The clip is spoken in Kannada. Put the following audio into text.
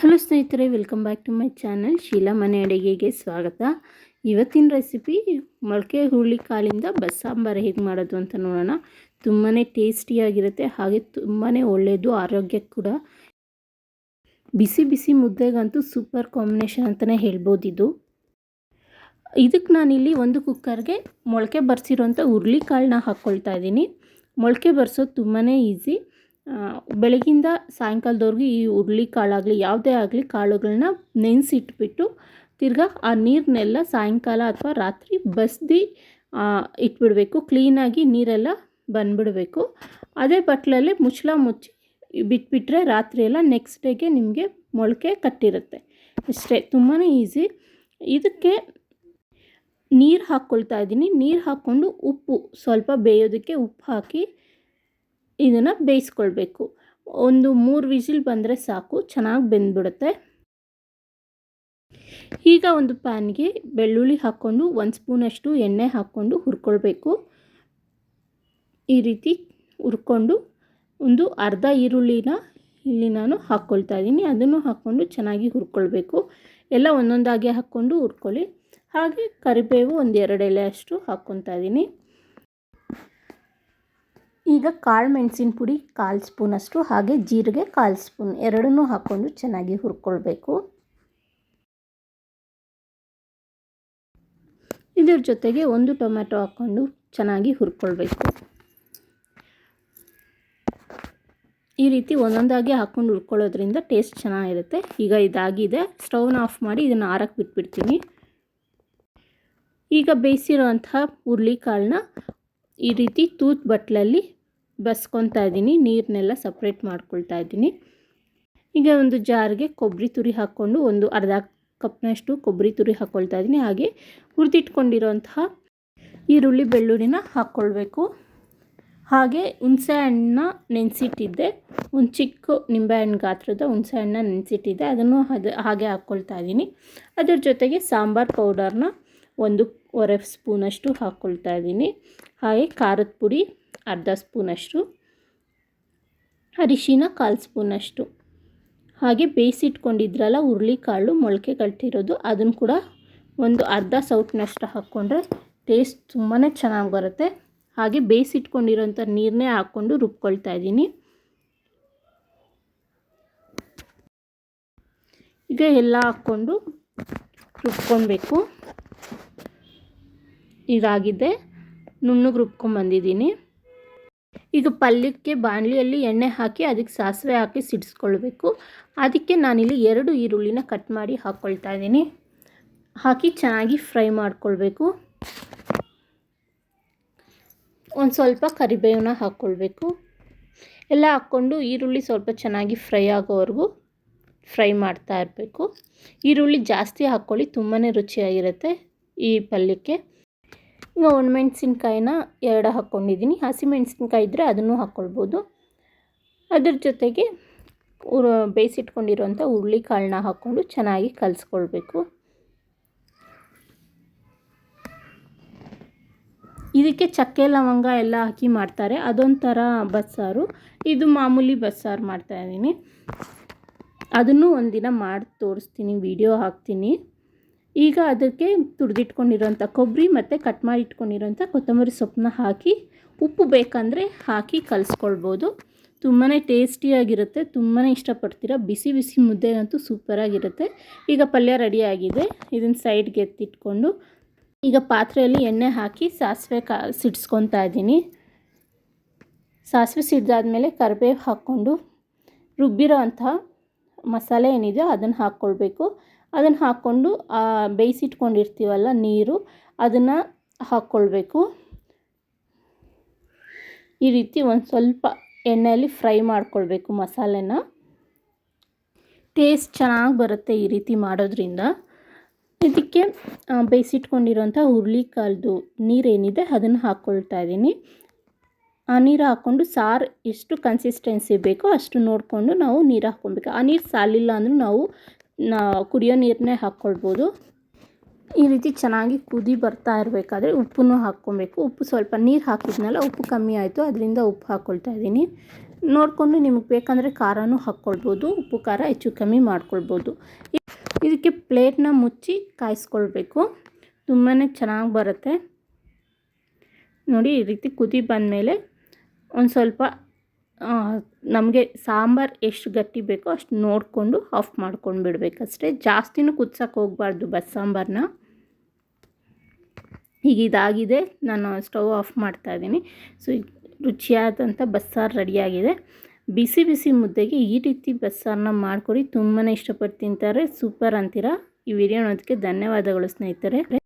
ಹಲೋ ಸ್ನೇಹಿತರೆ, welcome back to my channel. Sheela ಮನೆ ಅಡುಗೆಗೆ ಸ್ವಾಗತ. ಇವತ್ತಿನ ರೆಸಿಪಿ ಮೊಳಕೆ ಹುರುಳಿ ಕಾಳಿಂದ ಬಸ್ಸಾಂಬಾರು ಹೇಗೆ ಮಾಡೋದು ಅಂತ ನೋಡೋಣ. ತುಂಬಾ ಟೇಸ್ಟಿಯಾಗಿರುತ್ತೆ, ಹಾಗೆ ತುಂಬಾ ಒಳ್ಳೆಯದು ಆರೋಗ್ಯಕ್ಕೆ ಕೂಡ. ಬಿಸಿ ಬಿಸಿ ಮುದ್ದೆಗಂತೂ ಸೂಪರ್ ಕಾಂಬಿನೇಷನ್ ಅಂತಲೇ ಹೇಳ್ಬೋದು ಇದು. ಇದಕ್ಕೆ ನಾನಿಲ್ಲಿ ಒಂದು ಕುಕ್ಕರ್ಗೆ ಮೊಳಕೆ ಬರ್ಸಿರೋಂಥ ಹುರುಳಿ ಕಾಳನ್ನ ಹಾಕ್ಕೊಳ್ತಾ ಇದ್ದೀನಿ. ಮೊಳಕೆ ಬರ್ಸೋದು ತುಂಬಾ ಈಸಿ. ಬೆಳಗಿಂದ ಸಾಯಂಕಾಲದವರೆಗೂ ಈ ಹುರ್ಳಿ ಕಾಳಾಗಲಿ, ಯಾವುದೇ ಆಗಲಿ ಕಾಳುಗಳನ್ನ ನೆನೆಸಿಟ್ಬಿಟ್ಟು ತಿರ್ಗಾ ಆ ನೀರನ್ನೆಲ್ಲ ಸಾಯಂಕಾಲ ಅಥವಾ ರಾತ್ರಿ ಬಸ್ದು ಇಟ್ಬಿಡಬೇಕು. ಕ್ಲೀನಾಗಿ ನೀರೆಲ್ಲ ಬಂದ್ಬಿಡಬೇಕು. ಅದೇ ಬಟ್ಲಲ್ಲಿ ಮುಚ್ಚಳ ಮುಚ್ಚಿ ಬಿಟ್ಬಿಟ್ರೆ ರಾತ್ರಿ ಎಲ್ಲ ನೆಕ್ಸ್ಟ್ ಡೇಗೆ ನಿಮಗೆ ಮೊಳಕೆ ಕಟ್ಟಿರುತ್ತೆ. ಇಷ್ಟೇ ತುಂಬಾ ಈಸಿ. ಇದಕ್ಕೆ ನೀರು ಹಾಕ್ಕೊಳ್ತಾ ಇದ್ದೀನಿ. ನೀರು ಹಾಕ್ಕೊಂಡು ಉಪ್ಪು ಸ್ವಲ್ಪ ಬೇಯೋದಕ್ಕೆ ಉಪ್ಪು ಹಾಕಿ ಇದನ್ನು ಬೇಯಿಸ್ಕೊಳ್ಬೇಕು. ಒಂದು ಮೂರು ವಿಸಿಲ್ ಬಂದರೆ ಸಾಕು, ಚೆನ್ನಾಗಿ ಬೆಂದ್ಬಿಡುತ್ತೆ. ಈಗ ಒಂದು ಪ್ಯಾನ್ಗೆ ಬೆಳ್ಳುಳ್ಳಿ ಹಾಕ್ಕೊಂಡು ಒಂದು ಸ್ಪೂನಷ್ಟು ಎಣ್ಣೆ ಹಾಕ್ಕೊಂಡು ಹುರ್ಕೊಳ್ಬೇಕು. ಈ ರೀತಿ ಹುರ್ಕೊಂಡು ಒಂದು ಅರ್ಧ ಈರುಳ್ಳಿನ ಇಲ್ಲಿ ನಾನು ಹಾಕ್ಕೊಳ್ತಾ ಇದ್ದೀನಿ. ಅದನ್ನು ಹಾಕ್ಕೊಂಡು ಚೆನ್ನಾಗಿ ಹುರ್ಕೊಳ್ಬೇಕು. ಎಲ್ಲ ಒಂದೊಂದಾಗಿ ಹಾಕ್ಕೊಂಡು ಹುರ್ಕೊಳ್ಳಿ. ಹಾಗೆ ಕರಿಬೇವು ಒಂದು ಎರಡು ಎಲೆ ಅಷ್ಟು ಹಾಕ್ಕೊತಾ ಇದ್ದೀನಿ. ಈಗ ಕಾಳು ಮೆಣಸಿನ ಪುಡಿ ಕಾಲು ಸ್ಪೂನಷ್ಟು ಹಾಗೆ ಜೀರಿಗೆ ಕಾಲು ಸ್ಪೂನ್. ಎರಡನ್ನೂ ಹಾಕ್ಕೊಂಡು ಚೆನ್ನಾಗಿ ಹುರ್ಕೊಳ್ಬೇಕು. ಇದರ ಜೊತೆಗೆ ಒಂದು ಟೊಮೆಟೊ ಹಾಕ್ಕೊಂಡು ಚೆನ್ನಾಗಿ ಹುರ್ಕೊಳ್ಬೇಕು. ಈ ರೀತಿ ಒಂದೊಂದಾಗಿ ಹಾಕ್ಕೊಂಡು ಹುರ್ಕೊಳ್ಳೋದ್ರಿಂದ ಟೇಸ್ಟ್ ಚೆನ್ನಾಗಿರುತ್ತೆ. ಈಗ ಇದಾಗಿದೆ. ಸ್ಟವ್ನ ಆಫ್ ಮಾಡಿ ಇದನ್ನು ಆರಕ್ಕೆ ಬಿಟ್ಬಿಡ್ತೀನಿ. ಈಗ ಬೇಯಿಸಿರೋಂತಹ ಅಂತಹ ಕಾಳನ್ನ ಈ ರೀತಿ ತೂತ್ ಬಟ್ಲಲ್ಲಿ ಬಸ್ಕೊತಾ ಇದ್ದೀನಿ ನೀರನ್ನೆಲ್ಲ ಸಪ್ರೇಟ್ ಮಾಡ್ಕೊಳ್ತಾ ಇದ್ದೀನಿ. ಈಗ ಒಂದು ಜಾರ್ಗೆ ಕೊಬ್ಬರಿ ತುರಿ ಹಾಕ್ಕೊಂಡು ಒಂದು ಅರ್ಧ ಕಪ್ನಷ್ಟು ಕೊಬ್ಬರಿ ತುರಿ ಹಾಕ್ಕೊಳ್ತಾ ಇದ್ದೀನಿ. ಹಾಗೆ ಹುರಿದಿಟ್ಕೊಂಡಿರೋಂತಹ ಈರುಳ್ಳಿ ಬೆಳ್ಳುಳ್ಳಿನ ಹಾಕ್ಕೊಳ್ಬೇಕು. ಹಾಗೆ ಹುಣಸೆ ಹಣ್ಣನ್ನ ನೆನೆಸಿಟ್ಟಿದ್ದೆ. ಒಂದು ಚಿಕ್ಕ ನಿಂಬೆಹಣ್ಣು ಗಾತ್ರದ ಹುಣಸೆ ಹಣ್ಣನ್ನ ನೆನೆಸಿಟ್ಟಿದ್ದೆ. ಅದನ್ನು ಅದು ಹಾಗೆ ಹಾಕ್ಕೊಳ್ತಾ ಇದ್ದೀನಿ. ಅದರ ಜೊತೆಗೆ ಸಾಂಬಾರು ಪೌಡರ್ನ ಒಂದು ಒರೆ ಸ್ಪೂನಷ್ಟು ಹಾಕ್ಕೊಳ್ತಾ ಇದ್ದೀನಿ. ಹಾಗೆ ಖಾರದ ಪುಡಿ ಅರ್ಧ ಸ್ಪೂನಷ್ಟು, ಅರಿಶಿನ ಕಾಲು ಸ್ಪೂನಷ್ಟು. ಹಾಗೆ ಬೇಯಿಸಿಟ್ಕೊಂಡಿದ್ರಲ್ಲ ಹುರುಳಿಕಾಳು, ಮೊಳಕೆ ಕಟ್ಟಿರೋದು ಅದನ್ನು ಕೂಡ ಒಂದು ಅರ್ಧ ಸೌಟ್ನಷ್ಟು ಹಾಕ್ಕೊಂಡ್ರೆ ಟೇಸ್ಟ್ ತುಂಬಾ ಚೆನ್ನಾಗಿ ಬರುತ್ತೆ. ಹಾಗೆ ಬೇಯಿಸಿಟ್ಕೊಂಡಿರೋಂಥ ನೀರನ್ನೇ ಹಾಕ್ಕೊಂಡು ರುಬ್ಕೊಳ್ತಾ ಇದ್ದೀನಿ. ಈಗ ಎಲ್ಲ ಹಾಕ್ಕೊಂಡು ರುಬ್ಕೊಳ್ಬೇಕು. ಇದಾಗಿದೆ. ನುಣ್ಣಗೆ ರುಬ್ಕೊಂಬಂದಿದ್ದೀನಿ. ಈಗ ಪಲ್ಯಕ್ಕೆ ಬಾಣಲಿಯಲ್ಲಿ ಎಣ್ಣೆ ಹಾಕಿ ಅದಕ್ಕೆ ಸಾಸಿವೆ ಹಾಕಿ ಸಿಡಿಸ್ಕೊಳ್ಬೇಕು. ಅದಕ್ಕೆ ನಾನಿಲ್ಲಿ ಎರಡು ಈರುಳ್ಳಿನ ಕಟ್ ಮಾಡಿ ಹಾಕ್ಕೊಳ್ತಾ ಇದ್ದೀನಿ. ಹಾಕಿ ಚೆನ್ನಾಗಿ ಫ್ರೈ ಮಾಡ್ಕೊಳ್ಬೇಕು. ಒಂದು ಸ್ವಲ್ಪ ಕರಿಬೇವನ್ನ ಹಾಕ್ಕೊಳ್ಬೇಕು ಎಲ್ಲ ಹಾಕ್ಕೊಂಡು ಈರುಳ್ಳಿ ಸ್ವಲ್ಪ ಚೆನ್ನಾಗಿ ಫ್ರೈ ಆಗೋವರೆಗೂ ಫ್ರೈ ಮಾಡ್ತಾ ಇರಬೇಕು. ಈರುಳ್ಳಿ ಜಾಸ್ತಿ ಹಾಕ್ಕೊಳ್ಳಿ ತುಂಬಾ ರುಚಿಯಾಗಿರುತ್ತೆ ಈ ಪಲ್ಯಕ್ಕೆ. ಈಗ ಒಣಮೆಣ್ಸಿನ್ಕಾಯಿನ ಎರಡು ಹಾಕ್ಕೊಂಡಿದ್ದೀನಿ. ಹಸಿಮೆಣ್ಸಿನ್ಕಾಯಿ ಇದ್ದರೆ ಅದನ್ನು ಹಾಕ್ಕೊಳ್ಬೋದು. ಅದ್ರ ಜೊತೆಗೆ ಬೇಯಿಸಿಟ್ಕೊಂಡಿರುವಂಥ ಬೇಯಿಸಿಟ್ಕೊಂಡಿರೋಂಥ ಹುರುಳಿ ಕಾಳನ್ನ ಹಾಕ್ಕೊಂಡು ಚೆನ್ನಾಗಿ ಕಲಿಸ್ಕೊಳ್ಬೇಕು. ಇದಕ್ಕೆ ಚಕ್ಕೆ, ಲವಂಗ ಎಲ್ಲ ಹಾಕಿ ಮಾಡ್ತಾರೆ. ಅದೊಂಥರ ಬಸ್ಸಾರು. ಇದು ಮಾಮೂಲಿ ಬಸ್ಸಾರು ಮಾಡ್ತಾಯಿದ್ದೀನಿ ಅದನ್ನು ಒಂದಿನ ಮಾಡಿ ತೋರಿಸ್ತೀನಿ, ವಿಡಿಯೋ ಹಾಕ್ತೀನಿ. ಈಗ ಅದಕ್ಕೆ ತುರಿದಿಟ್ಕೊಂಡಿರೋಂಥ ಕೊಬ್ಬರಿ ಮತ್ತು ಕಟ್ ಮಾಡಿ ಇಟ್ಕೊಂಡಿರೋಂಥ ಕೊತ್ತಂಬರಿ ಸೊಪ್ಪನ್ನ ಹಾಕಿ, ಉಪ್ಪು ಬೇಕಂದರೆ ಹಾಕಿ ಕಲಿಸ್ಕೊಳ್ಬೋದು. ತುಂಬಾ ಟೇಸ್ಟಿಯಾಗಿರುತ್ತೆ ತುಂಬಾ ಇಷ್ಟಪಡ್ತೀರ. ಬಿಸಿ ಬಿಸಿ ಮುದ್ದೆಗಂತೂ ಸೂಪರಾಗಿರುತ್ತೆ ಈಗ ಪಲ್ಯ ರೆಡಿಯಾಗಿದೆ ಇದನ್ನು ಸೈಡ್ಗೆ ಎತ್ತಿಟ್ಕೊಂಡು, ಈಗ ಪಾತ್ರೆಯಲ್ಲಿ ಎಣ್ಣೆ ಹಾಕಿ ಸಾಸಿವೆ ಕಾ ಸಿಡ್ಸ್ಕೊತಾ ಇದ್ದೀನಿ. ಸಾಸಿವೆ ಸಿಡ್ದಾದ್ಮೇಲೆ ಕರಿಬೇವು ಹಾಕ್ಕೊಂಡು ರುಬ್ಬಿರೋ ಅಂಥ ಮಸಾಲೆ ಏನಿದೆಯೋ ಅದನ್ನು ಹಾಕ್ಕೊಳ್ಬೇಕು. ಅದನ್ನು ಹಾಕ್ಕೊಂಡು ಬೇಯಿಸಿಟ್ಕೊಂಡಿರ್ತೀವಲ್ಲ ನೀರು, ಅದನ್ನು ಹಾಕ್ಕೊಳ್ಬೇಕು. ಈ ರೀತಿ ಒಂದು ಸ್ವಲ್ಪ ಎಣ್ಣೆಯಲ್ಲಿ ಫ್ರೈ ಮಾಡ್ಕೊಳ್ಬೇಕು ಮಸಾಲೆನ. ಟೇಸ್ಟ್ ಚೆನ್ನಾಗಿ ಬರುತ್ತೆ ಈ ರೀತಿ ಮಾಡೋದ್ರಿಂದ. ಇದಕ್ಕೆ ಬೇಯಿಸಿಟ್ಕೊಂಡಿರೋಂಥ ಹುರುಳಿಕಾಳ್ದು ನೀರೇನಿದೆ ಅದನ್ನು ಹಾಕ್ಕೊಳ್ತಾ ಇದ್ದೀನಿ ಆ ನೀರು ಹಾಕ್ಕೊಂಡು ಸಾರು ಎಷ್ಟು ಕನ್ಸಿಸ್ಟೆನ್ಸಿ ಬೇಕೋ ಅಷ್ಟು ನೋಡಿಕೊಂಡು ನಾವು ನೀರು ಹಾಕ್ಕೊಬೇಕು ಆ ನೀರು ಸಾಲಿಲ್ಲ ಅಂದರೂ ನಾವು ನಾ ಕುಡಿಯೋ ನೀರನ್ನೇ ಹಾಕ್ಕೊಳ್ಬೋದು. ಈ ರೀತಿ ಚೆನ್ನಾಗಿ ಕುದಿ ಬರ್ತಾ ಇರಬೇಕಾದ್ರೆ ಉಪ್ಪನ್ನು ಹಾಕ್ಕೊಬೇಕು. ಉಪ್ಪು ಸ್ವಲ್ಪ ನೀರು ಹಾಕಿದ್ನಲ್ಲ ಉಪ್ಪು ಕಮ್ಮಿ ಆಯಿತು, ಅದರಿಂದ ಉಪ್ಪು ಹಾಕ್ಕೊಳ್ತಾ ಇದ್ದೀನಿ. ನೋಡಿಕೊಂಡು ನಿಮಗೆ ಬೇಕಂದರೆ ಖಾರನೂ ಹಾಕ್ಕೊಳ್ಬೋದು, ಉಪ್ಪು ಖಾರ ಹೆಚ್ಚು ಕಮ್ಮಿ ಮಾಡ್ಕೊಳ್ಬೋದು. ಇದಕ್ಕೆ ಪ್ಲೇಟ್ನ ಮುಚ್ಚಿ ಕಾಯಿಸ್ಕೊಳ್ಬೇಕು. ತುಂಬಾ ಚೆನ್ನಾಗಿ ಬರುತ್ತೆ. ನೋಡಿ ಈ ರೀತಿ ಕುದಿ ಬಂದಮೇಲೆ ಒಂದು ಸ್ವಲ್ಪ ನಮಗೆ ಸಾಂಬಾರು ಎಷ್ಟು ಗಟ್ಟಿ ಬೇಕೋ ಅಷ್ಟು ನೋಡಿಕೊಂಡು ಆಫ್ ಮಾಡ್ಕೊಂಡು ಬಿಡಬೇಕಷ್ಟೇ. ಜಾಸ್ತಿನೂ ಕುದ್ಸಕ್ಕೆ ಹೋಗಬಾರ್ದು ಬಸ್ಸಾಂಬಾರನ್ನ ಈಗ ಇದಾಗಿದೆ. ನಾನು ಸ್ಟವ್ ಆಫ್ ಮಾಡ್ತಾ ಇದ್ದೀನಿ. ಸೊ ರುಚಿಯಾದಂಥ ಬಸ್ಸಾರು ರೆಡಿಯಾಗಿದೆ. ಬಿಸಿ ಬಿಸಿ ಮುದ್ದೆಗೆ ಈ ರೀತಿ ಬಸ್ಸಾರನ್ನ ಮಾಡಿಕೊಡಿ. ತುಂಬಾ ಇಷ್ಟಪಟ್ಟು ತಿಂತಾರೆ. ಸೂಪರ್ ಅಂತೀರಾ? ಈ ವಿಡಿಯೋ ನೋಡೋದಕ್ಕೆ ಧನ್ಯವಾದಗಳು ಸ್ನೇಹಿತರೆ.